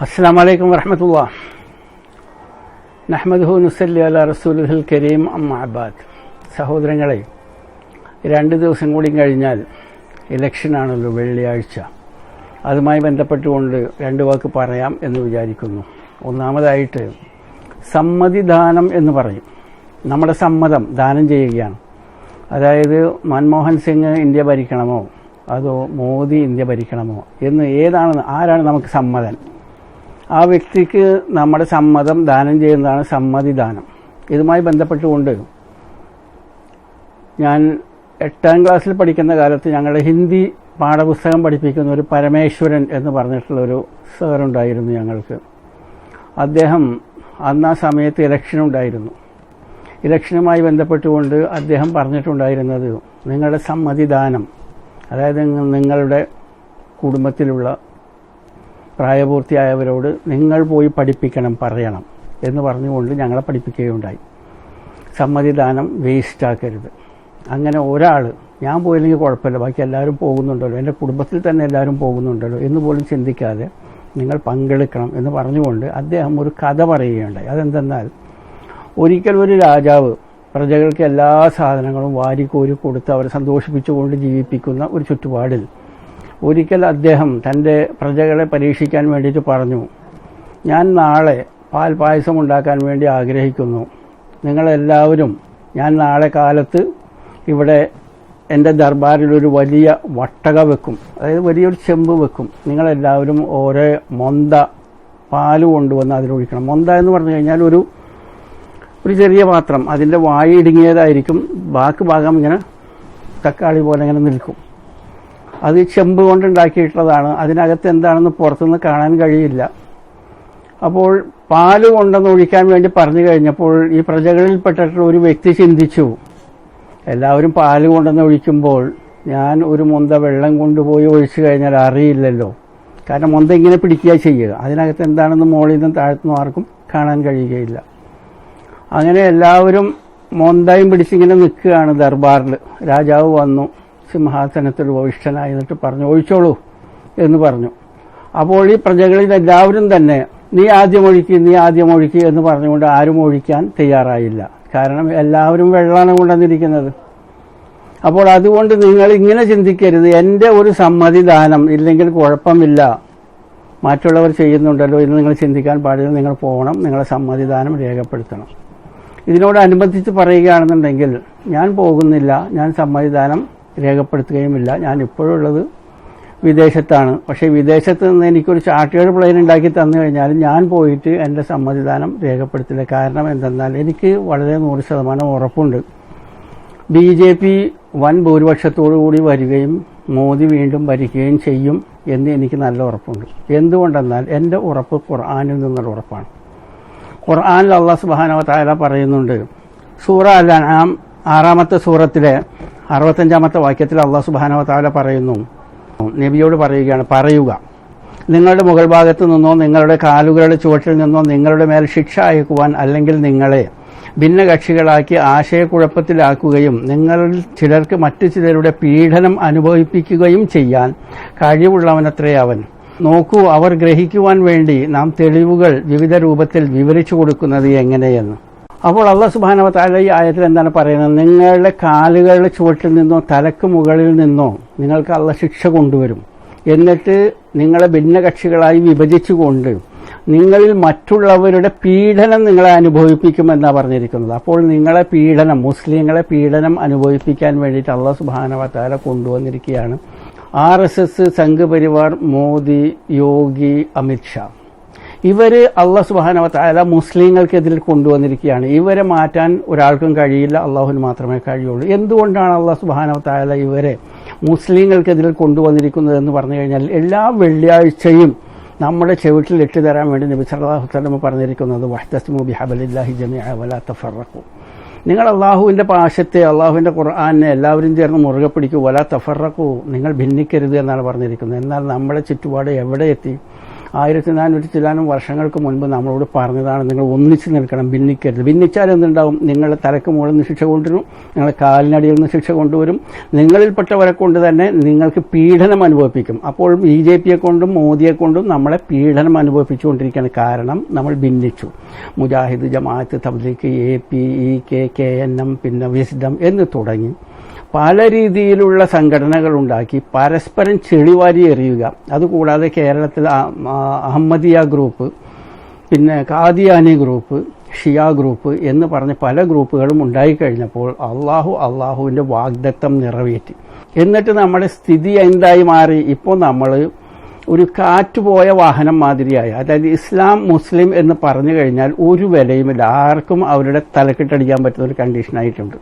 അസ്സാം വലൈക്കും വറഹമത്തുള്ള നഹ്മദ്ഹു നുസല്ലി അല റസൂലുൽ കരീം അമ്മാബാദ് സഹോദരങ്ങളെ രണ്ട് ദിവസം കൂടി കഴിഞ്ഞാൽ ഇലക്ഷനാണല്ലോ വെള്ളിയാഴ്ച. അതുമായി ബന്ധപ്പെട്ടുകൊണ്ട് രണ്ട് വാക്ക് പറയാം എന്ന് വിചാരിക്കുന്നു. ഒന്നാമതായിട്ട് സമ്മതിദാനം എന്ന് പറയും. നമ്മുടെ സമ്മതം ദാനം ചെയ്യുകയാണ്. അതായത് മൻമോഹൻ സിംഗ് ഇന്ത്യ ഭരിക്കണമോ? അതോ മോദി ഇന്ത്യ ഭരിക്കണമോ? എന്ന് ഏതാണ് ആരാണ് നമുക്ക് സമ്മതൻ? ആ വ്യക്തിക്ക് നമ്മുടെ സമ്മതം ദാനം ചെയ്യുന്നതാണ് സമ്മതിദാനം. ഇതുമായി ബന്ധപ്പെട്ടുകൊണ്ട് ഞാൻ എട്ടാം ക്ലാസ്സിൽ പഠിക്കുന്ന കാലത്ത് ഞങ്ങളുടെ ഹിന്ദി പാഠപുസ്തകം പഠിപ്പിക്കുന്ന ഒരു പരമേശ്വരൻ എന്ന് പറഞ്ഞിട്ടുള്ള ഒരു സാറുണ്ടായിരുന്നു ഞങ്ങൾക്ക്. അദ്ദേഹം അന്ന് ആ സമയത്ത് ഇലക്ഷൻ ഉണ്ടായിരുന്നു ഇലക്ഷനുമായി ബന്ധപ്പെട്ടുകൊണ്ട് അദ്ദേഹം പറഞ്ഞിട്ടുണ്ടായിരുന്നത് നിങ്ങളുടെ സമ്മതിദാനം അതായത് നിങ്ങളുടെ കുടുംബത്തിലുള്ള പ്രായപൂർത്തിയായവരോട് നിങ്ങൾ പോയി പഠിപ്പിക്കണം പറയണം എന്ന് പറഞ്ഞുകൊണ്ട് ഞങ്ങളെ പഠിപ്പിക്കുകയുണ്ടായി. സമ്മതിദാനം വേസ്റ്റാക്കരുത്. അങ്ങനെ ഒരാൾ ഞാൻ പോയില്ലെങ്കിൽ കുഴപ്പമില്ല ബാക്കി എല്ലാവരും പോകുന്നുണ്ടല്ലോ എന്റെ കുടുംബത്തിൽ തന്നെ എല്ലാവരും പോകുന്നുണ്ടല്ലോ എന്ന് പോലും ചിന്തിക്കാതെ നിങ്ങൾ പങ്കെടുക്കണം എന്ന് പറഞ്ഞുകൊണ്ട് അദ്ദേഹം ഒരു കഥ പറയുകയുണ്ടായി. അതെന്തെന്നാൽ ഒരിക്കൽ ഒരു രാജാവ് പ്രജകൾക്ക് എല്ലാ സാധനങ്ങളും വാരിക്കോരി കൊടുത്ത് അവരെ സന്തോഷിപ്പിച്ചുകൊണ്ട് ജീവിപ്പിക്കുന്ന ഒരു ചുറ്റുപാടിൽ ഒരിക്കൽ അദ്ദേഹം തന്റെ പ്രജകളെ പരീക്ഷിക്കാൻ വേണ്ടിയിട്ട് പറഞ്ഞു ഞാൻ നാളെ പാൽ പായസം ഉണ്ടാക്കാൻ വേണ്ടി ആഗ്രഹിക്കുന്നു. നിങ്ങളെല്ലാവരും ഞാൻ നാളെ കാലത്ത് ഇവിടെ എന്റെ ദർബാറിൽ ഒരു വലിയ വട്ടക വെക്കും. അതായത് വലിയൊരു ചെമ്പ് വെക്കും. നിങ്ങളെല്ലാവരും ഓരോ മൊന്ത പാൽ കൊണ്ടുവന്ന് അതിലൊഴിക്കണം. മൊന്ത എന്ന് പറഞ്ഞു കഴിഞ്ഞാൽ ഒരു ഒരു ചെറിയ പാത്രം. അതിന്റെ വായി ഇടുങ്ങിയതായിരിക്കും. ബാക്കി ഭാഗം ഇങ്ങനെ തക്കാളി പോലെ ഇങ്ങനെ നിൽക്കും. അത് ചെമ്പ് കൊണ്ടുണ്ടാക്കിയിട്ടുള്ളതാണ്. അതിനകത്ത് എന്താണെന്ന് പുറത്തുനിന്ന് കാണാൻ കഴിയില്ല. അപ്പോൾ പാൽ കൊണ്ടെന്ന് ഒഴിക്കാൻ വേണ്ടി പറഞ്ഞു കഴിഞ്ഞപ്പോൾ ഈ പ്രജകളിൽപ്പെട്ടിട്ടുള്ള ഒരു വ്യക്തി ചിന്തിച്ചു. എല്ലാവരും പാൽ കൊണ്ടെന്ന് ഒഴിക്കുമ്പോൾ ഞാൻ ഒരു മുന്ത വെള്ളം കൊണ്ടുപോയി ഒഴിച്ചു കഴിഞ്ഞാൽ അറിയില്ലല്ലോ. കാരണം മുന്ത ഇങ്ങനെ പിടിക്കുക ചെയ്യുക. അതിനകത്ത് എന്താണെന്ന് മുകളിൽ നിന്നും താഴ്ത്തുനിന്നും ആർക്കും കാണാൻ കഴിയുകയില്ല. അങ്ങനെ എല്ലാവരും മുന്തയും പിടിച്ചിങ്ങനെ നിൽക്കുകയാണ് ദർബാറിൽ. രാജാവ് വന്നു. സിംഹാസനത്തിൽ വഹിഷ്ഠനായി എന്നിട്ട് പറഞ്ഞു ഒഴിച്ചോളൂ എന്ന് പറഞ്ഞു. അപ്പോൾ ഈ പ്രജകളിൽ എല്ലാവരും തന്നെ നീ ആദ്യം ഒഴിക്കുക നീ ആദ്യം ഒഴിക്കുക എന്ന് പറഞ്ഞുകൊണ്ട് ആരും ഒഴിക്കാൻ തയ്യാറായില്ല. കാരണം എല്ലാവരും വെള്ളമാണ് കൊണ്ടുവന്നിരിക്കുന്നത്. അപ്പോൾ അതുകൊണ്ട് നിങ്ങൾ ഇങ്ങനെ ചിന്തിക്കരുത്. എന്റെ ഒരു സമ്മതിദാനം ഇല്ലെങ്കിൽ കുഴപ്പമില്ല. മറ്റുള്ളവർ ചെയ്യുന്നുണ്ടല്ലോ എന്ന് നിങ്ങൾ ചിന്തിക്കാൻ പാടില്ല. നിങ്ങൾ പോകണം നിങ്ങളെ സമ്മതിദാനം രേഖപ്പെടുത്തണം. ഇതിനോടനുബന്ധിച്ച് പറയുകയാണെന്നുണ്ടെങ്കിൽ ഞാൻ പോകുന്നില്ല. ഞാൻ സമ്മതിദാനം രേഖപ്പെടുത്തുകയുമില്ല. ഞാൻ ഇപ്പോഴുള്ളത് വിദേശത്താണ്. പക്ഷേ വിദേശത്ത് നിന്ന് എനിക്കൊരു ചാർട്ടേഡ് പ്ലെയിൻ ഉണ്ടാക്കി തന്നു കഴിഞ്ഞാൽ ഞാൻ പോയിട്ട് എന്റെ സമ്മതിദാനം രേഖപ്പെടുത്തില്ല. കാരണം എന്തെന്നാൽ എനിക്ക് വളരെ നൂറ് ശതമാനം ഉറപ്പുണ്ട്. ബി ജെ പി വൻ കൂടി വരികയും മോദി വീണ്ടും ഭരിക്കുകയും ചെയ്യും എന്ന് എനിക്ക് നല്ല ഉറപ്പുണ്ട്. എന്തുകൊണ്ടെന്നാൽ എന്റെ ഉറപ്പ് ഖുർആാനിൽ നിന്നുള്ള ഉറപ്പാണ്. ഖുർആാനിൽ അള്ളാഹ് സുബാനവ താല പറയുന്നുണ്ട്. സൂറ അൽ ആറാമത്തെ സൂറത്തിലെ അറുപത്തഞ്ചാമത്തെ വാക്യത്തിൽ അള്ളാഹു സുബാനവ താല പറയുന്നു. നബിയോട് പറയുകയാണ് പറയുക. നിങ്ങളുടെ മുകൾ ഭാഗത്ത് നിന്നോ നിങ്ങളുടെ കാലുകളുടെ ചുവട്ടിൽ നിന്നോ നിങ്ങളുടെ മേൽ ശിക്ഷ അയക്കുവാൻ അല്ലെങ്കിൽ നിങ്ങളെ ഭിന്നകക്ഷികളാക്കി ആശയക്കുഴപ്പത്തിലാക്കുകയും നിങ്ങളിൽ ചിലർക്ക് മറ്റു ചിലരുടെ പീഡനം അനുഭവിപ്പിക്കുകയും ചെയ്യാൻ കഴിവുള്ളവനത്രേ അവൻ. നോക്കൂ അവർ ഗ്രഹിക്കുവാൻ വേണ്ടി നാം തെളിവുകൾ വിവിധ രൂപത്തിൽ വിവരിച്ചു കൊടുക്കുന്നത് എങ്ങനെയെന്ന്. അപ്പോൾ അള്ളാഹ് സുബാനവ താല ഈ ആയത്തിൽ എന്താണ് പറയുന്നത്? നിങ്ങളുടെ കാലുകളുടെ ചുവട്ടിൽ നിന്നോ തലക്ക് മുകളിൽ നിന്നോ നിങ്ങൾക്ക് അള്ള ശിക്ഷ കൊണ്ടുവരും. എന്നിട്ട് നിങ്ങളെ ഭിന്നകക്ഷികളായി വിഭജിച്ചുകൊണ്ട് നിങ്ങളിൽ മറ്റുള്ളവരുടെ പീഡനം നിങ്ങളെ അനുഭവിപ്പിക്കുമെന്നാണ് പറഞ്ഞിരിക്കുന്നത്. അപ്പോൾ നിങ്ങളെ പീഡനം മുസ്ലിങ്ങളെ പീഡനം അനുഭവിപ്പിക്കാൻ വേണ്ടിയിട്ട് അള്ളാഹ് സുബാനവ താല കൊണ്ടുവന്നിരിക്കുകയാണ്. R S S Sangh Parivar Modi Yogi Amit Shah ഇവർ അള്ളാഹ് സുബാനവ താല മുസ്ലിങ്ങൾക്കെതിരിൽ കൊണ്ടുവന്നിരിക്കുകയാണ്. ഇവരെ മാറ്റാൻ ഒരാൾക്കും കഴിയില്ല അള്ളാഹുവിന് മാത്രമേ കഴിയുള്ളൂ. എന്തുകൊണ്ടാണ് അള്ളാഹ് സുബാനവ താല ഇവരെ മുസ്ലിങ്ങൾക്കെതിരിൽ കൊണ്ടുവന്നിരിക്കുന്നത് എന്ന് പറഞ്ഞു കഴിഞ്ഞാൽ എല്ലാ വെള്ളിയാഴ്ചയും നമ്മുടെ ചെവിട്ടിൽ ഇട്ട് തരാൻ വേണ്ടി നബി സല്ലല്ലാഹു വസ്ലമ പറഞ്ഞിരിക്കുന്നത് വഹ്തസ്മു ബിഹബലില്ലാഹി ജമീഅ വലാ തഫറഖു നിങ്ങൾ അള്ളാഹുവിന്റെ പാശത്തെ അള്ളാഹുവിന്റെ ഖുർആാനെ എല്ലാവരും ചേർന്ന് മുറുകെ പിടിക്കൂ വല തഫറക്കൂ നിങ്ങൾ ഭിന്നിക്കരുത് എന്നാണ് പറഞ്ഞിരിക്കുന്നത്. എന്നാൽ നമ്മുടെ ചുറ്റുപാട് എവിടെ എത്തി? ആയിരത്തി നാനൂറ്റി ചിലാനും വർഷങ്ങൾക്ക് മുൻപ് നമ്മളോട് പറഞ്ഞതാണ് നിങ്ങൾ ഒന്നിച്ച് നിൽക്കണം ഭിന്നിക്കരുത്. ഭിന്നിച്ചാൽ എന്തുണ്ടാവും? നിങ്ങളുടെ തലക്ക് മുകളിൽ നിന്ന് ശിക്ഷ കൊണ്ടുവരും നിങ്ങളെ കാലിനടിയിൽ നിന്ന് ശിക്ഷ കൊണ്ടുവരും. നിങ്ങളിൽപ്പെട്ടവരെ കൊണ്ട് തന്നെ നിങ്ങൾക്ക് പീഡനം അനുഭവിപ്പിക്കും. അപ്പോൾ ബി ജെ പിയെ കൊണ്ടും മോദിയെ കൊണ്ടും നമ്മളെ പീഡനം അനുഭവിപ്പിച്ചുകൊണ്ടിരിക്കുകയാണ്. കാരണം നമ്മൾ ഭിന്നിച്ചു. Mujahid Jamaat Tabligh A P E K K N M പിന്നെ വിസ്ഡം എന്ന് തുടങ്ങി. പല രീതിയിലുള്ള സംഘടനകൾ ഉണ്ടാക്കി പരസ്പരം ചെളിവാരി എറിയുക. അതുകൂടാതെ കേരളത്തിൽ അഹമ്മദിയ ഗ്രൂപ്പ് പിന്നെ കാദിയാനി ഗ്രൂപ്പ് ഷിയ ഗ്രൂപ്പ് എന്ന് പറഞ്ഞ് പല ഗ്രൂപ്പുകളും ഉണ്ടായിക്കഴിഞ്ഞപ്പോൾ അള്ളാഹു അള്ളാഹുവിന്റെ വാഗ്ദത്തം നിറവേറ്റി. എന്നിട്ട് നമ്മുടെ സ്ഥിതി എന്തായി മാറി? ഇപ്പോൾ നമ്മൾ ഒരു കാറ്റുപോയ വാഹനം മാതിരിയായ അതായത് ഇസ്ലാം മുസ്ലിം എന്ന് പറഞ്ഞു കഴിഞ്ഞാൽ ഒരു വിലയുമില്ല. ആർക്കും അവരുടെ തലക്കെട്ടടിക്കാൻ പറ്റുന്ന ഒരു കണ്ടീഷനായിട്ടുണ്ട്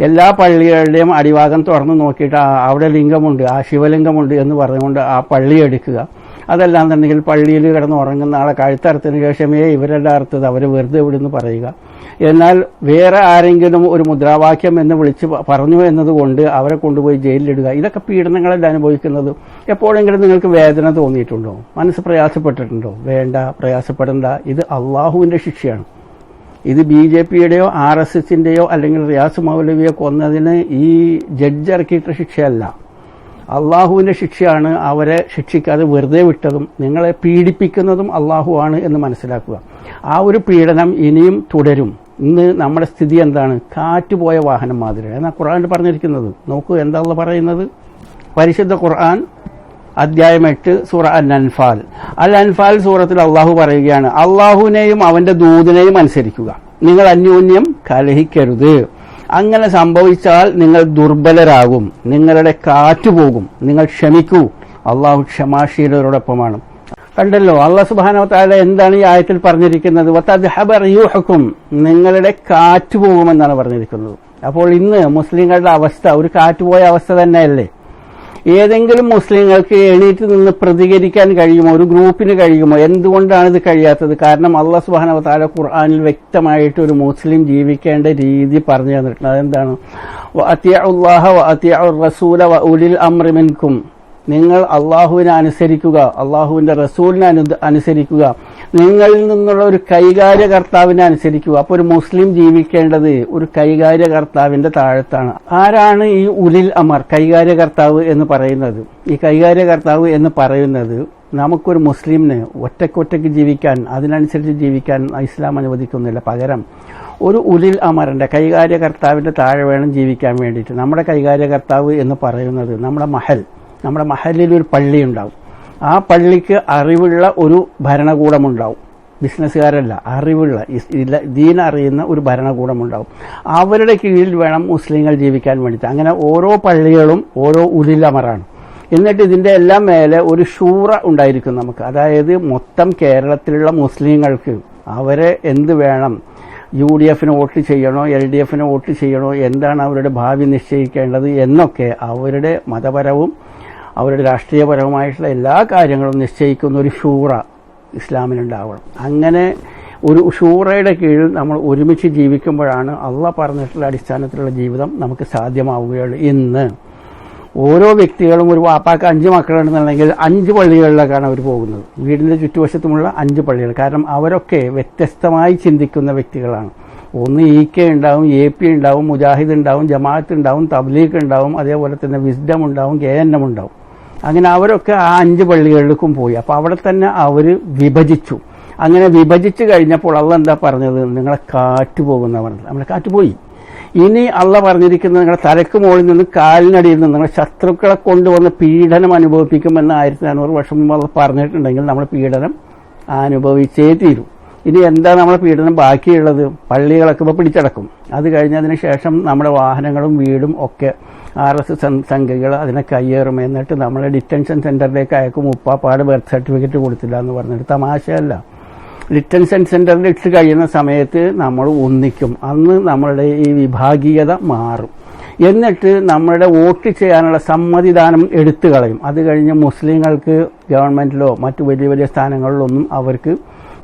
എല്ലാ പള്ളികളുടെയും അടിഭാഗം തുറന്ന് നോക്കിയിട്ട് അവിടെ ലിംഗമുണ്ട് ആ ശിവലിംഗമുണ്ട് എന്ന് പറഞ്ഞുകൊണ്ട് ആ പള്ളി എടുക്കുക. അതല്ലാന്നുണ്ടെങ്കിൽ പള്ളിയിൽ കിടന്ന് ഉറങ്ങുന്ന ആളെ കഴുത്തറുത്തതിന് ശേഷമേ ഇവരെല്ലാം അർത്ഥത് അവർ വെറുതെ വിടുന്നു പറയുക. എന്നാൽ വേറെ ആരെങ്കിലും ഒരു മുദ്രാവാക്യം എന്ന് വിളിച്ച് പറഞ്ഞു എന്നതുകൊണ്ട് അവരെ കൊണ്ടുപോയി ജയിലിലിടുക. ഇതൊക്കെ പീഡനങ്ങളല്ല അനുഭവിക്കുന്നത്? എപ്പോഴെങ്കിലും നിങ്ങൾക്ക് വേദന തോന്നിയിട്ടുണ്ടോ? മനസ്സ് പ്രയാസപ്പെട്ടിട്ടുണ്ടോ? വേണ്ട പ്രയാസപ്പെടേണ്ട. ഇത് അള്ളാഹുവിന്റെ ശിക്ഷയാണ്. ഇത് ബി ജെ പിയുടെയോ ആർ എസ് എസിന്റെയോ അല്ലെങ്കിൽ റിയാസ് മൗലവിയെ കൊന്നതിന് ഈ ജഡ്ജ് ഇറക്കിയിട്ട ശിക്ഷയല്ല. അള്ളാഹുവിന്റെ ശിക്ഷയാണ് അവരെ ശിക്ഷിക്കാതെ വെറുതെ വിട്ടതും നിങ്ങളെ പീഡിപ്പിക്കുന്നതും അള്ളാഹുവാണ് എന്ന് മനസ്സിലാക്കുക. ആ ഒരു പീഡനം ഇനിയും തുടരും. ഇന്ന് നമ്മുടെ സ്ഥിതി എന്താണ്? കാറ്റുപോയ വാഹനം മാതിരി എന്നാ ഖുർആൻ പറഞ്ഞിരിക്കുന്നത്. നോക്കൂ എന്താ പറയുന്നത്? പരിശുദ്ധ ഖുർആൻ അധ്യായം എട്ട് സൂറ അൽ അൻഫാൽ അൽ അൻഫാൽ സൂറത്തിൽ അള്ളാഹു പറയുകയാണ് അള്ളാഹുവിനെയും അവന്റെ ദൂതിനെയും അനുസരിക്കുക. നിങ്ങൾ അന്യോന്യം കലഹിക്കരുത്. അങ്ങനെ സംഭവിച്ചാൽ നിങ്ങൾ ദുർബലരാകും നിങ്ങളുടെ കാറ്റ് പോകും നിങ്ങൾ ക്ഷമിക്കൂ. അള്ളാഹു ക്ഷമാശീലരോടൊപ്പമാണ്. കണ്ടല്ലോ അള്ളാഹ് സുബാനവത്താല എന്താണ് ഈ ആയത്തിൽ പറഞ്ഞിരിക്കുന്നത്? വത്തദ്ഹബ റിയൂഹക്കും നിങ്ങളുടെ കാറ്റ് പോകുമെന്നാണ് പറഞ്ഞിരിക്കുന്നത്. അപ്പോൾ ഇന്ന് മുസ്ലിങ്ങളുടെ അവസ്ഥ ഒരു കാറ്റുപോയ അവസ്ഥ തന്നെയല്ലേ? ഏതെങ്കിലും മുസ്ലിങ്ങൾക്ക് എണീറ്റ് നിന്ന് പ്രതികരിക്കാൻ കഴിയുമോ ഒരു ഗ്രൂപ്പിന് കഴിയുമോ എന്തുകൊണ്ടാണ് ഇത് കഴിയാത്തത്? കാരണം അള്ളാഹ് സുബാന താല ഖുർആാനിൽ വ്യക്തമായിട്ട് ഒരു മുസ്ലിം ജീവിക്കേണ്ട രീതി പറഞ്ഞു തന്നിട്ടുണ്ട്. അതെന്താണ്? അത്യാഹ അത്യാഹു റസൂല വ ഉലിൽ അമ്രിമിൻകും നിങ്ങൾ അള്ളാഹുവിനെ അനുസരിക്കുക അള്ളാഹുവിന്റെ റസൂലിനെ അനു അനുസരിക്കുക നിങ്ങളിൽ നിന്നുള്ള ഒരു കൈകാര്യകർത്താവിനെ അനുസരിക്കുക. അപ്പോൾ ഒരു മുസ്ലിം ജീവിക്കേണ്ടത് ഒരു കൈകാര്യകർത്താവിന്റെ താഴത്താണ്. ആരാണ് ഈ ഉലിൽ അമർ കൈകാര്യകർത്താവ് എന്ന് പറയുന്നത്? ഈ കൈകാര്യകർത്താവ് എന്ന് പറയുന്നത് നമുക്കൊരു മുസ്ലിമിന് ഒറ്റക്കൊറ്റയ്ക്ക് ജീവിക്കാൻ അതിനനുസരിച്ച് ജീവിക്കാൻ ഇസ്ലാം അനുവദിക്കുന്നില്ല. പകരം ഒരു ഉലിൽ അമറിന്റെ കൈകാര്യകർത്താവിന്റെ താഴെ വേണം ജീവിക്കാൻ വേണ്ടിയിട്ട്. നമ്മുടെ കൈകാര്യകർത്താവ് എന്ന് പറയുന്നത് നമ്മുടെ മഹൽ. നമ്മുടെ മഹലിൽ ഒരു പള്ളി ഉണ്ടാവും. ആ പള്ളിക്ക് അറിവുള്ള ഒരു ഭരണകൂടമുണ്ടാവും. ബിസിനസ്സുകാരല്ല അറിവുള്ള ദീൻ അറിയുന്ന ഒരു ഭരണകൂടമുണ്ടാവും. അവരുടെ കീഴിൽ വേണം മുസ്ലിങ്ങൾ ജീവിക്കാൻ വേണ്ടിയിട്ട്. അങ്ങനെ ഓരോ പള്ളികളും ഓരോ ഉലിലമറാണ് എന്നിട്ട് ഇതിന്റെ എല്ലാം മേലെ ഒരു ഷൂറ ഉണ്ടായിരിക്കും നമുക്ക്. അതായത് മൊത്തം കേരളത്തിലുള്ള മുസ്ലിങ്ങൾക്ക് അവരെ എന്ത് വേണം? യു ഡി എഫിന് വോട്ട് ചെയ്യണോ? എൽ ഡി എഫിന് വോട്ട് ചെയ്യണോ? എന്താണ് അവരുടെ ഭാവി നിശ്ചയിക്കേണ്ടത്? എന്നൊക്കെ അവരുടെ മതപരവും അവരുടെ രാഷ്ട്രീയപരമായിട്ടുള്ള എല്ലാ കാര്യങ്ങളും നിശ്ചയിക്കുന്ന ഒരു ഷൂറ ഇസ്ലാമിനുണ്ടാവണം അങ്ങനെ ഒരു ഷൂറയുടെ കീഴിൽ നമ്മൾ ഒരുമിച്ച് ജീവിക്കുമ്പോഴാണ് അള്ള പറഞ്ഞിട്ടുള്ള അടിസ്ഥാനത്തിലുള്ള ജീവിതം നമുക്ക് സാധ്യമാവുകയുള്ളൂ. ഇന്ന് ഓരോ വ്യക്തികളും ഒരു വാപ്പാക്ക് അഞ്ച് മക്കളുണ്ടെന്നുണ്ടെങ്കിൽ അഞ്ച് പള്ളികളിലേക്കാണ് അവർ പോകുന്നത്. വീടിന്റെ ചുറ്റുവശത്തുമുള്ള അഞ്ച് പള്ളികൾ. കാരണം അവരൊക്കെ വ്യത്യസ്തമായി ചിന്തിക്കുന്ന വ്യക്തികളാണ്. ഒന്ന് ഇ കെ ഉണ്ടാവും എ പി ഉണ്ടാവും മുജാഹിദ് ഉണ്ടാവും ജമാഅത്ത് ഉണ്ടാവും തബ്ലീഗ് ഉണ്ടാവും അതേപോലെ തന്നെ വിസ്ഡം ഉണ്ടാവും കെ എൻ എം ഉണ്ടാവും. അങ്ങനെ അവരൊക്കെ ആ അഞ്ച് പള്ളികളിലേക്കും പോയി. അപ്പോൾ അവിടെ തന്നെ അവർ വിഭജിച്ചു. അങ്ങനെ വിഭജിച്ചു കഴിഞ്ഞപ്പോൾ അള്ള എന്താ പറഞ്ഞത്? നിങ്ങളെ കാറ്റ് പോകുന്ന പറഞ്ഞത് നമ്മളെ കാറ്റ് പോയി ഇനി അള്ള പറഞ്ഞിരിക്കുന്നത് നിങ്ങളുടെ തലക്ക് മുകളിൽ നിന്ന് കാലിനടിയിൽ നിന്ന് നിങ്ങളുടെ ശത്രുക്കളെ കൊണ്ടുവന്ന് പീഡനം അനുഭവിപ്പിക്കുമെന്ന് ആയിരത്തി നാനൂറ് വർഷം മുമ്പ് അള്ള പറഞ്ഞിട്ടുണ്ടെങ്കിൽ നമ്മൾ പീഡനം അനുഭവിച്ചേ തീരൂ. ഇനി എന്താ നമ്മളെ പീഡനം ബാക്കിയുള്ളത്? പള്ളികളൊക്കെ ഇപ്പോൾ പിടിച്ചടക്കും. അത് കഴിഞ്ഞതിന് ശേഷം നമ്മുടെ വാഹനങ്ങളും വീടും ഒക്കെ ആർ എസ് എസ് സംഘികൾ അതിനെ കയ്യേറും. എന്നിട്ട് നമ്മളെ ഡിറ്റൻഷൻ സെന്ററിലേക്ക് അയക്കും ഉപ്പാപ്പാട് ബർത്ത് സർട്ടിഫിക്കറ്റ് കൊടുത്തില്ല എന്ന് പറഞ്ഞിട്ട് തമാശയല്ല. ഡിറ്റൻഷൻ സെന്ററിൽ ഇട്ട് കഴിയുന്ന സമയത്ത് നമ്മൾ ഒന്നിക്കും. അന്ന് നമ്മളുടെ ഈ വിഭാഗീയത മാറും. എന്നിട്ട് നമ്മളുടെ വോട്ട് ചെയ്യാനുള്ള സമ്മതിദാനം എടുത്തു കളയും. അത് കഴിഞ്ഞ് മുസ്ലിങ്ങൾക്ക് ഗവൺമെന്റിലോ മറ്റു വലിയ വലിയ സ്ഥാനങ്ങളിലൊന്നും അവർക്ക്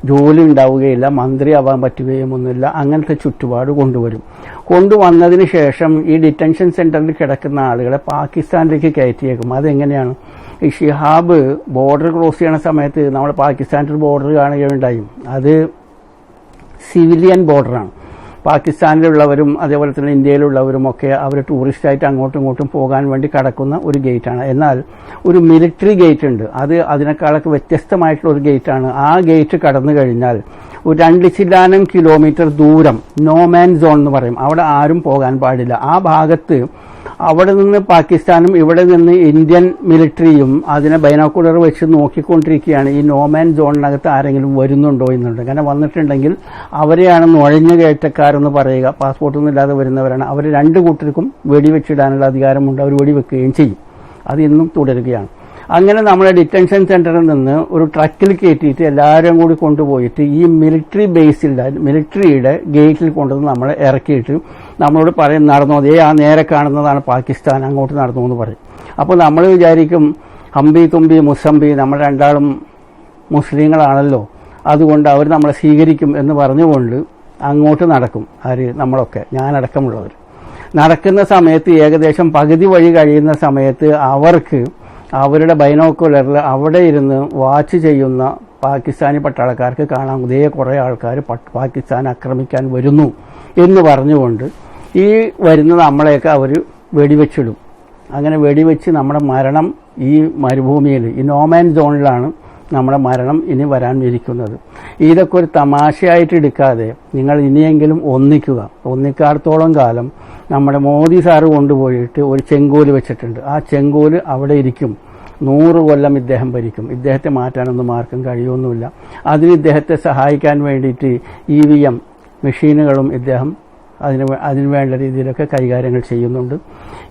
ജോലി ഉണ്ടാവുകയില്ല മന്ത്രിയാവാൻ പറ്റുകയും ഒന്നുമില്ല അങ്ങനത്തെ ചുറ്റുപാട് കൊണ്ടുവരും. കൊണ്ടുവന്നതിന് ശേഷം ഈ ഡിറ്റൻഷൻ സെന്ററിൽ കിടക്കുന്ന ആളുകളെ പാകിസ്ഥാനിലേക്ക് കയറ്റിയേക്കും. അതെങ്ങനെയാണ്? ഈ ഷിഹാബ് ബോർഡർ ക്രോസ് ചെയ്യണ സമയത്ത് നമ്മൾ പാകിസ്ഥാനിൽ ബോർഡർ കാണുകയുണ്ടായി. അത് സിവിലിയൻ ബോർഡറാണ്. പാകിസ്ഥാനിലുള്ളവരും അതേപോലെ തന്നെ ഇന്ത്യയിലുള്ളവരും ഒക്കെ അവർ ടൂറിസ്റ്റായിട്ട് അങ്ങോട്ടും ഇങ്ങോട്ടും പോകാൻ വേണ്ടി കടക്കുന്ന ഒരു ഗേറ്റാണ്. എന്നാൽ ഒരു മിലിറ്ററി ഗേറ്റ് ഉണ്ട്. അത് അതിനേക്കാളൊക്കെ വ്യത്യസ്തമായിട്ടുള്ള ഒരു ഗേറ്റാണ്. ആ ഗേറ്റ് കടന്നു കഴിഞ്ഞാൽ ഒരു രണ്ട് ചില്ലാനം കിലോമീറ്റർ ദൂരം നോമാൻ സോൺ എന്ന് പറയും. അവിടെ ആരും പോകാൻ പാടില്ല. ആ ഭാഗത്ത് അവിടെ നിന്ന് പാകിസ്ഥാനും ഇവിടെ നിന്ന് ഇന്ത്യൻ മിലിറ്ററിയും അതിനെ ബൈനോക്കുലർ വെച്ച് നോക്കിക്കൊണ്ടിരിക്കുകയാണ്. ഈ നോമാൻ സോണിനകത്ത് ആരെങ്കിലും വരുന്നുണ്ടോ എന്നുണ്ട് അങ്ങനെ വന്നിട്ടുണ്ടെങ്കിൽ അവരെയാണ് നുഴഞ്ഞു കയറ്റക്കാരെന്ന് പറയുക. പാസ്പോർട്ടൊന്നും ഇല്ലാതെ വരുന്നവരാണ്. അവർ രണ്ട് കൂട്ടർക്കും വെടിവെച്ചിടാനുള്ള അധികാരമുണ്ട്. അവർ വെടിവെക്കുകയും ചെയ്യും. അത് ഇന്നും തുടരുകയാണ്. അങ്ങനെ നമ്മളെ ഡിറ്റൻഷൻ സെന്ററിൽ നിന്ന് ഒരു ട്രക്കിൽ കയറ്റിയിട്ട് എല്ലാവരും കൂടി കൊണ്ടുപോയിട്ട് ഈ മിലിറ്ററി ബേസിൽ മിലിറ്ററിയുടെ ഗേറ്റിൽ കൊണ്ടുവന്ന് നമ്മളെ ഇറക്കിയിട്ട് നമ്മളോട് പറയും നടന്നു അതേ ആ നേരെ കാണുന്നതാണ് പാകിസ്ഥാൻ അങ്ങോട്ട് നടന്നു എന്ന് പറയും. അപ്പോൾ നമ്മൾ വിചാരിക്കും ഹംബി തുമ്പി മുസംബി നമ്മൾ രണ്ടാളും മുസ്ലിങ്ങളാണല്ലോ. അതുകൊണ്ട് അവർ നമ്മളെ സ്വീകരിക്കും എന്ന് പറഞ്ഞുകൊണ്ട് അങ്ങോട്ട് നടക്കും ആര് നമ്മളൊക്കെ ഞാനടക്കമുള്ളവർ. നടക്കുന്ന സമയത്ത് ഏകദേശം പകുതി വഴി കഴിയുന്ന സമയത്ത് അവർക്ക് അവരുടെ ബൈനോക്കുലറിൽ അവിടെ ഇരുന്ന് വാച്ച് ചെയ്യുന്ന പാകിസ്ഥാനി പട്ടാളക്കാർക്ക് കാണാം. ഇതേ കുറേ ആൾക്കാർ പാകിസ്ഥാൻ ആക്രമിക്കാൻ വരുന്നു എന്ന് പറഞ്ഞുകൊണ്ട് ഈ വരുന്ന നമ്മളെയൊക്കെ അവർ വെടിവെച്ചിടും. അങ്ങനെ വെടിവെച്ച് നമ്മുടെ മരണം ഈ മരുഭൂമിയിൽ ഈ നോമാൻ സോണിലാണ് നമ്മുടെ മരണം ഇനി വരാൻ ഇരിക്കുന്നത് ഇതൊക്കെ ഒരു തമാശയായിട്ട് എടുക്കാതെ നിങ്ങൾ ഇനിയെങ്കിലും ഒന്നിക്കുക. ഒന്നിക്കാടത്തോളം കാലം നമ്മുടെ മോദി സാറ് കൊണ്ടുപോയിട്ട് ഒരു ചെങ്കോൽ വെച്ചിട്ടുണ്ട്. ആ ചെങ്കോൽ അവിടെ ഇരിക്കും. നൂറ് കൊല്ലം ഇദ്ദേഹം ഭരിക്കും. ഇദ്ദേഹത്തെ മാറ്റാനൊന്നും ആർക്കും കഴിയുമൊന്നുമില്ല അതിന് ഇദ്ദേഹത്തെ സഹായിക്കാൻ വേണ്ടിയിട്ട് ഇ വി എം മെഷീനുകളും ഇദ്ദേഹം അതിന് അതിന് വേണ്ട രീതിയിലൊക്കെ കൈകാര്യങ്ങൾ ചെയ്യുന്നുണ്ട്.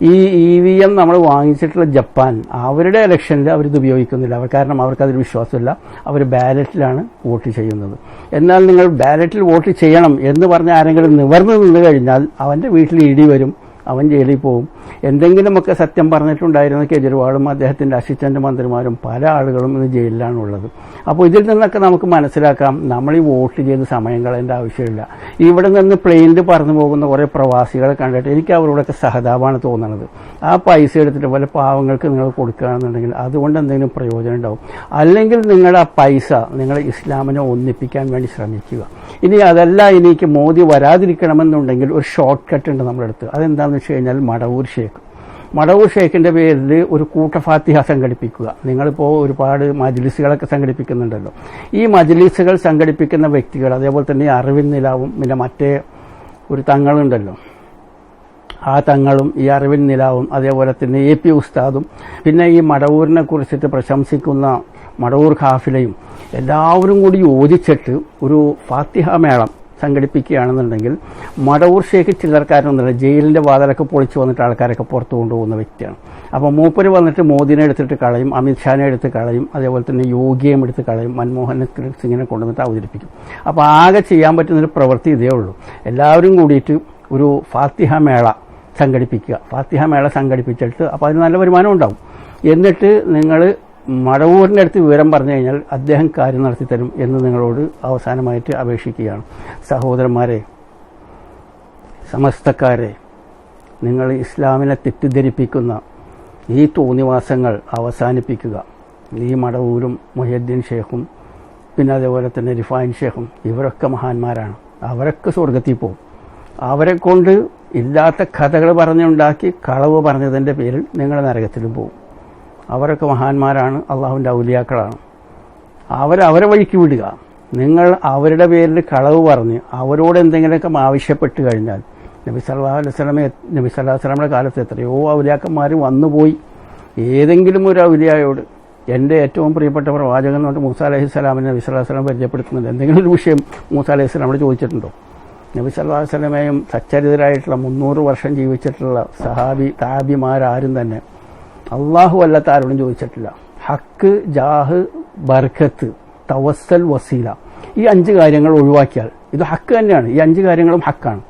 ഈ ഇ വി എം നമ്മൾ വാങ്ങിച്ചിട്ടുള്ള ജപ്പാൻ അവരുടെ ഇലക്ഷനിൽ അവരിത് ഉപയോഗിക്കുന്നില്ല. അവർ കാരണം അവർക്ക് അതിൽ വിശ്വാസമില്ല. അവർ ബാലറ്റിലാണ് വോട്ട് ചെയ്യുന്നത്. എന്നാൽ നിങ്ങൾ ബാലറ്റിൽ വോട്ട് ചെയ്യണം എന്ന് പറഞ്ഞ ആരെങ്കിലും നിവർന്നു നിന്ന് കഴിഞ്ഞാൽ അവന്റെ വീട്ടിൽ ഇടി വരും. അവൻ ജയിലിൽ പോവും. എന്തെങ്കിലുമൊക്കെ സത്യം പറഞ്ഞിട്ടുണ്ടായിരുന്ന കേജ്രിവാളും അദ്ദേഹത്തിന്റെ അസിസ്റ്റന്റ് മന്ത്രിമാരും പല ആളുകളും ഇന്ന് ജയിലിലാണ് ഉള്ളത്. അപ്പോൾ ഇതിൽ നിന്നൊക്കെ നമുക്ക് മനസ്സിലാക്കാം നമ്മൾ ഈ വോട്ട് ചെയ്ത് സമയം കളയേണ്ട ആവശ്യമില്ല. ഇവിടെ നിന്ന് പ്ലെയിനിൽ പറന്നു പോകുന്ന കുറേ പ്രവാസികളെ കണ്ടിട്ട് എനിക്ക് അവരോടൊക്കെ സഹതാപമാണ് തോന്നുന്നത് ആ പൈസ എടുത്തിട്ട് വല്ല പാവങ്ങൾക്ക് നിങ്ങൾ കൊടുക്കുകയാണെന്നുണ്ടെങ്കിൽ അതുകൊണ്ട് എന്തെങ്കിലും പ്രയോജനം ഉണ്ടാവും. അല്ലെങ്കിൽ നിങ്ങൾ ആ പൈസ നിങ്ങൾ ഇസ്ലാമിനെ ഒന്നിപ്പിക്കാൻ വേണ്ടി ശ്രമിക്കുക. ഇനി അതല്ല ഇനിക്ക് മോദി വരാതിരിക്കണമെന്നുണ്ടെങ്കിൽ ഒരു ഷോർട്ട് കട്ട് ഉണ്ട് നമ്മളെടുത്ത്. അതെന്താണെന്ന് വെച്ച് കഴിഞ്ഞാൽ മടവൂർ ഷേഖ്. മടവൂർ ഷേഖിന്റെ പേരിൽ ഒരു കൂട്ടഫാത്തിഹ സംഘടിപ്പിക്കുക. നിങ്ങളിപ്പോൾ ഒരുപാട് മജ്ലിസുകളൊക്കെ സംഘടിപ്പിക്കുന്നുണ്ടല്ലോ. ഈ മജ്ലിസുകൾ സംഘടിപ്പിക്കുന്ന വ്യക്തികൾ അതേപോലെ തന്നെ അറിവിൻ നിലാവും പിന്നെ മറ്റേ ഒരു തങ്ങളുണ്ടല്ലോ. ആ തങ്ങളും ഈ അറിവിൻ നിലാവും അതേപോലെ തന്നെ എ പി ഉസ്താദും പിന്നെ ഈ മടവൂരിനെ കുറിച്ചിട്ട് പ്രശംസിക്കുന്ന മടവൂർ ഖാഫിലയും എല്ലാവരും കൂടി യോജിച്ചിട്ട് ഒരു ഫാത്തിഹ മേളം സംഘടിപ്പിക്കുകയാണെന്നുണ്ടെങ്കിൽ മടവൂർ ഷേഖ് ചില്ലറക്കാരനൊന്നുമില്ല ജയിലിന്റെ വാതിലൊക്കെ പൊളിച്ചു വന്നിട്ട് ആൾക്കാരൊക്കെ പുറത്തു കൊണ്ടുപോകുന്ന വ്യക്തിയാണ്. അപ്പോൾ മൂപ്പര് വന്നിട്ട് മോദിനെ എടുത്തിട്ട് കളയും അമിത്ഷാനെ എടുത്ത് കളയും അതേപോലെ തന്നെ യോഗിയെയും എടുത്ത് കളയും മൻമോഹൻ സിംഗിനെ കൊണ്ടുവന്നിട്ട് അവതരിപ്പിക്കും. അപ്പോൾ ആകെ ചെയ്യാൻ പറ്റുന്നൊരു പ്രവൃത്തി ഇതേ ഉള്ളൂ. എല്ലാവരും കൂടിയിട്ട് ഒരു ഫാത്തിഹ മേള സംഘടിപ്പിക്കുക. ഫാത്തിഹ മേള സംഘടിപ്പിച്ചിട്ട് അപ്പോൾ അതിന് നല്ല വരുമാനം ഉണ്ടാവും. എന്നിട്ട് നിങ്ങൾ മടവൂരിന്റെ അടുത്ത് വിവരം പറഞ്ഞു കഴിഞ്ഞാൽ അദ്ദേഹം കാര്യം നടത്തി തരും എന്ന് നിങ്ങളോട് അവസാനമായിട്ട് അപേക്ഷിക്കുകയാണ്. സഹോദരന്മാരെ സമസ്തക്കാരെ നിങ്ങൾ ഇസ്ലാമിനെ തെറ്റിദ്ധരിപ്പിക്കുന്ന ഈ തോന്നിവാസങ്ങൾ അവസാനിപ്പിക്കുക. ഈ മടവൂരും മൊഹദ്ദീൻ ഷേഖും പിന്നെ അതേപോലെ തന്നെ റിഫായിൻ ഷേഖും ഇവരൊക്കെ മഹാന്മാരാണ്. അവരൊക്കെ സ്വർഗത്തിൽ പോകും. അവരെ കൊണ്ട് ഇല്ലാത്ത കഥകൾ പറഞ്ഞുണ്ടാക്കി കളവ് പറഞ്ഞതിന്റെ പേരിൽ നിങ്ങളുടെ നരകത്തിലും പോകും. അവരൊക്കെ മഹാന്മാരാണ് അള്ളാഹുവിന്റെ ഔലിയാക്കളാണ്. അവരവരെ വഴിക്ക് വിടുക. നിങ്ങൾ അവരുടെ പേരിൽ കളവ് പറഞ്ഞ് അവരോട് എന്തെങ്കിലുമൊക്കെ ആവശ്യപ്പെട്ട് കഴിഞ്ഞാൽ നബി സല്ലാ അലൈഹി വസല്ലമ നബി സല്ലാ വസല്ലമയുടെ കാലത്ത് എത്രയോ ഔലിയാക്കന്മാർ വന്നുപോയി. ഏതെങ്കിലും ഒരു ഔലിയായോട് എന്റെ ഏറ്റവും പ്രിയപ്പെട്ട പ്രവാചകൻ എന്ന് പറഞ്ഞിട്ട് മൂസ അലൈഹി സ്വലാമിനെ നബി സല്ലല്ലാഹു അലൈഹി പരിചയപ്പെടുത്തുന്നത് എന്തെങ്കിലും ഒരു വിഷയം മൂസ അലഹി സ്വലാമോട് ചോദിച്ചിട്ടുണ്ടോ? നബി സല്ലാ അലൈഹി വസല്ലമയും സച്ചരിതരായിട്ടുള്ള മുന്നൂറ് വർഷം ജീവിച്ചിട്ടുള്ള സഹാബി താബിമാരാരും തന്നെ അള്ളാഹു അല്ലാത്ത ആരോടും ചോദിച്ചിട്ടില്ല. ഹക്ക് ജാഹ് ബർക്കത്ത് തവസ്സൽ വസീല. ഈ അഞ്ച് കാര്യങ്ങൾ ഒഴിവാക്കിയാൽ ഇത് ഹക്ക് തന്നെയാണ്. ഈ അഞ്ച് കാര്യങ്ങളും ഹക്കാണ്.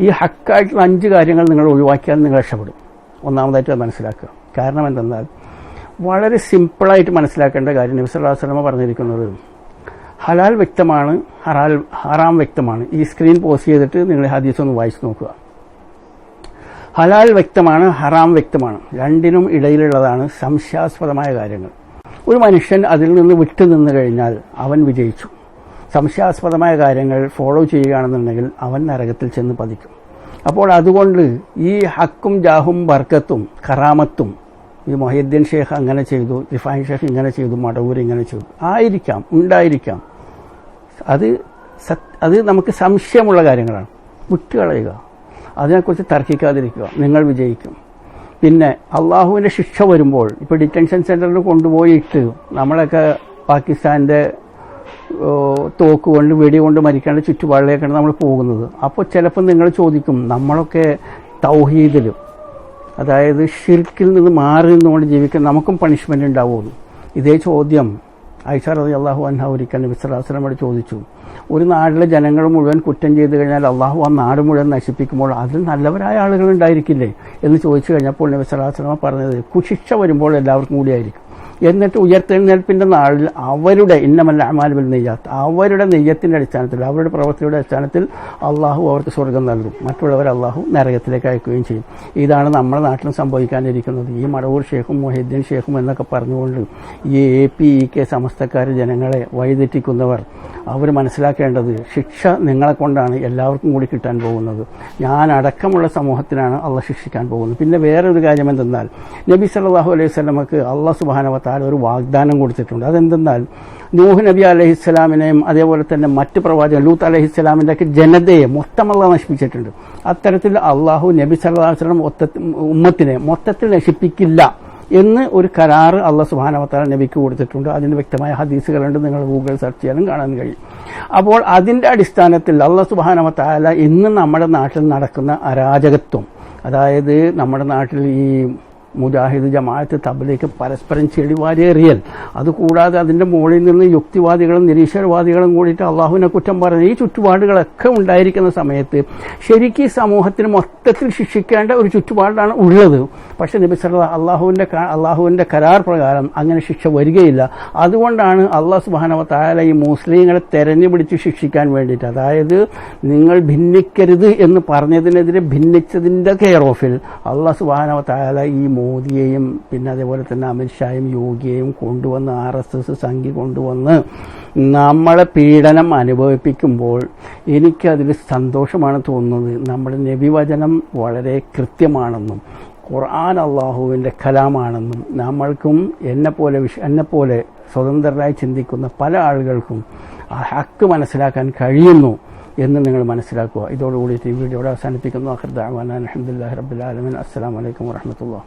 ഈ ഹക്കായിട്ടുള്ള അഞ്ച് കാര്യങ്ങൾ നിങ്ങൾ ഒഴിവാക്കിയാൽ നിങ്ങൾ രക്ഷപ്പെടും. ഒന്നാമതായിട്ട് മനസ്സിലാക്കുക. കാരണം എന്തെന്നാൽ വളരെ സിമ്പിളായിട്ട് മനസ്സിലാക്കേണ്ട കാര്യം നബി അലൈഹി പറഞ്ഞിരിക്കുന്നത് ഹലാൽ വ്യക്തമാണ് ഹറാൽ ഹറാം വ്യക്തമാണ്. ഈ സ്ക്രീൻ പോസ്റ്റ് ചെയ്തിട്ട് നിങ്ങൾ ഹദീസ് ഒന്ന് വായിച്ചു നോക്കുക. ഹലാൽ വ്യക്തമാണ് ഹറാം വ്യക്തമാണ്. രണ്ടിനും ഇടയിലുള്ളതാണ് സംശയാസ്പദമായ കാര്യങ്ങൾ. ഒരു മനുഷ്യൻ അതിൽ നിന്ന് വിട്ടുനിന്നു കഴിഞ്ഞാൽ അവൻ വിജയിച്ചു. സംശയാസ്പദമായ കാര്യങ്ങൾ ഫോളോ ചെയ്യുകയാണെന്നുണ്ടെങ്കിൽ അവൻ നരകത്തിൽ ചെന്ന് പതിക്കും. അപ്പോൾ അതുകൊണ്ട് ഈ ഹക്കും ജാഹും ബർക്കത്തും കറാമത്തും ഈ മൊഹീദ്ദീൻ ഷേഖ് അങ്ങനെ ചെയ്തു റിഫാൻ ഷേഖ് ഇങ്ങനെ ചെയ്തു മടവൂർ ഇങ്ങനെ ചെയ്തു ആയിരിക്കാം ഉണ്ടായിരിക്കാം. അത് അത് നമുക്ക് സംശയമുള്ള കാര്യങ്ങളാണ്. വിട്ടുകളയുക. അതിനെക്കുറിച്ച് തർക്കിക്കാതിരിക്കുക. നിങ്ങൾ വിജയിക്കും. പിന്നെ അള്ളാഹുവിന്റെ ശിക്ഷ വരുമ്പോൾ ഇപ്പോൾ ഡിറ്റൻഷൻ സെന്ററിൽ കൊണ്ടുപോയിട്ട് നമ്മളൊക്കെ പാകിസ്ഥാന്റെ തോക്ക് കൊണ്ട് വെടി കൊണ്ട് മരിക്കേണ്ട ചുറ്റുപാടിലേക്കാണ് നമ്മൾ പോകുന്നത്. അപ്പോൾ ചിലപ്പോൾ നിങ്ങൾ ചോദിക്കും നമ്മളൊക്കെ തൗഹീദിലും അതായത് ഷിർക്കിൽ നിന്ന് മാറി നിന്നുകൊണ്ട് ജീവിക്കാൻ നമുക്കും പണിഷ്മെന്റ് ഉണ്ടാവുമെന്ന് ഇതേ ചോദ്യം ഐഷാർ അലി അള്ളാഹു അൻഹ ഒരിക്കൽ നബി സ്വലാസ്ലമോട് ചോദിച്ചു. ഒരു നാട്ടിലെ ജനങ്ങൾ മുഴുവൻ കുറ്റം ചെയ്തു കഴിഞ്ഞാൽ അള്ളാഹു ആ നാട് മുഴുവൻ നശിപ്പിക്കുമ്പോൾ അതിൽ നല്ലവരായ ആളുകൾ ഉണ്ടായിരിക്കില്ലേ എന്ന് ചോദിച്ചു കഴിഞ്ഞപ്പോൾ നബി സ്വലാസ്ലമ പറഞ്ഞത് കുശിക്ഷ വരുമ്പോൾ എല്ലാവർക്കും കൂടിയായിരിക്കും. എന്നിട്ട് ഉയർത്തെഴുന്നേൽപ്പിന്റെ നാളിൽ അവരുടെ ഇന്നമല്ല അമാലുബൽ നെയ്യാത്ത് അവരുടെ നെയ്യത്തിന്റെ അടിസ്ഥാനത്തിൽ അവരുടെ പ്രവൃത്തിയുടെ അടിസ്ഥാനത്തിൽ അള്ളാഹു അവർക്ക് സ്വർഗം നൽകും. മറ്റുള്ളവർ അള്ളാഹു നരകത്തിലേക്ക് അയക്കുകയും ചെയ്യും. ഇതാണ് നമ്മുടെ നാട്ടിലും സംഭവിക്കാനിരിക്കുന്നത്. ഈ മടവൂർ ഷേഖും മൊഹീദ്ദീൻ ഷേഖും എന്നൊക്കെ പറഞ്ഞുകൊണ്ട് ഈ എ പി ഇ കെ സമസ്തക്കാർ ജനങ്ങളെ വഴിതെറ്റിക്കുന്നവർ അവർ മനസ്സിലാക്കേണ്ടത് ശിക്ഷ നിങ്ങളെ കൊണ്ടാണ് എല്ലാവർക്കും കൂടി കിട്ടാൻ പോകുന്നത്. ഞാൻ അടക്കമുള്ള സമൂഹത്തിനാണ് അള്ളാഹ് ശിക്ഷിക്കാൻ പോകുന്നത്. പിന്നെ വേറൊരു കാര്യം എന്തെന്നാൽ നബി സല്ലാഹു അലൈഹി സ്വലമക്ക് അള്ളാഹ് സുബാനവത്താൽ ഒരു വാഗ്ദാനം കൊടുത്തിട്ടുണ്ട്. അതെന്തെന്നാൽ നൂഹ് നബി അലൈഹി സ്വലാമിനെയും അതേപോലെ തന്നെ മറ്റ് പ്രവാചകൻ ലൂത്ത് അലൈഹി സ്വലാമിന്റെ ഒക്കെ ജനതയെ മൊത്തം അള്ളാഹ് നശിപ്പിച്ചിട്ടുണ്ട്. അത്തരത്തിൽ അള്ളാഹു നബി അലൈഹി വസല്ലം മൊത്തത്തിൽ ഉമ്മത്തിനെ മൊത്തത്തിൽ നശിപ്പിക്കില്ല. എന്ന് ഒരു കരാറ് അള്ള സുബാനവത്താല നബിക്ക് കൊടുത്തിട്ടുണ്ട്. അതിന് വ്യക്തമായ ഹദീസുകളുണ്ട്. നിങ്ങൾ ഗൂഗിൾ സെർച്ച് ചെയ്യാനും കാണാൻ കഴിയും. അപ്പോൾ അതിന്റെ അടിസ്ഥാനത്തിൽ അള്ള സുബാനവത്താല ഇന്ന് നമ്മുടെ നാട്ടിൽ നടക്കുന്ന അരാജകത്വം അതായത് നമ്മുടെ നാട്ടിൽ ഈ മുജാഹിദ് ജമാഅത്ത് തബലേക്ക് പരസ്പരം ചെടിവാരിയേറിയൽ അതുകൂടാതെ അതിന്റെ മുകളിൽ നിന്ന് യുക്തിവാദികളും നിരീശ്വരവാദികളും കൂടിയിട്ട് അള്ളാഹുവിനെ കുറ്റം പറയുന്ന ഈ ചുറ്റുപാടുകളൊക്കെ ഉണ്ടായിരിക്കുന്ന സമയത്ത് ശരിക്കും ഈ സമൂഹത്തിന് മൊത്തത്തിൽ ശിക്ഷിക്കേണ്ട ഒരു ചുറ്റുപാടാണ് ഉള്ളത്. പക്ഷെ നബി സല്ല അള്ളാഹുവിന്റെ അള്ളാഹുവിന്റെ കരാർ പ്രകാരം അങ്ങനെ ശിക്ഷ വരികയില്ല. അതുകൊണ്ടാണ് അള്ളാഹ് സുബാനവ താല ഈ മുസ്ലിങ്ങളെ തെരഞ്ഞു പിടിച്ച് ശിക്ഷിക്കാൻ വേണ്ടിയിട്ട്. അതായത് നിങ്ങൾ ഭിന്നിക്കരുത് എന്ന് പറഞ്ഞതിനെതിരെ ഭിന്നിച്ചതിന്റെ കെയർ ഓഫിൽ അള്ളാഹ് സുബാനവ താല ഈ മോദിയെയും പിന്നെ അതേപോലെ തന്നെ അമിത്ഷായും യോഗിയെയും കൊണ്ടുവന്ന് ആർ എസ് എസ് സംഖ്യ കൊണ്ടുവന്ന് നമ്മളെ പീഡനം അനുഭവിപ്പിക്കുമ്പോൾ എനിക്കതിൽ സന്തോഷമാണ് തോന്നുന്നത്. നമ്മുടെ നബിവചനം വളരെ കൃത്യമാണെന്നും ഖുർആൻ അള്ളാഹുവിന്റെ കലാമാണെന്നും നമ്മൾക്കും എന്നെപ്പോലെ വിഷ എന്നെപ്പോലെ സ്വതന്ത്രരായി ചിന്തിക്കുന്ന പല ആളുകൾക്കും ആ ഹക്ക് മനസ്സിലാക്കാൻ കഴിയുന്നു എന്ന് നിങ്ങൾ മനസ്സിലാക്കുക. ഇതോടുകൂടി ഈ വീഡിയോ അവസാനിപ്പിക്കുന്നു. അഹർദാൻ അലഹമുല്ലാ റബ്ബുലാലമിൻ അസ്സാം വലൈക്കും വാഹമത്തുള്ള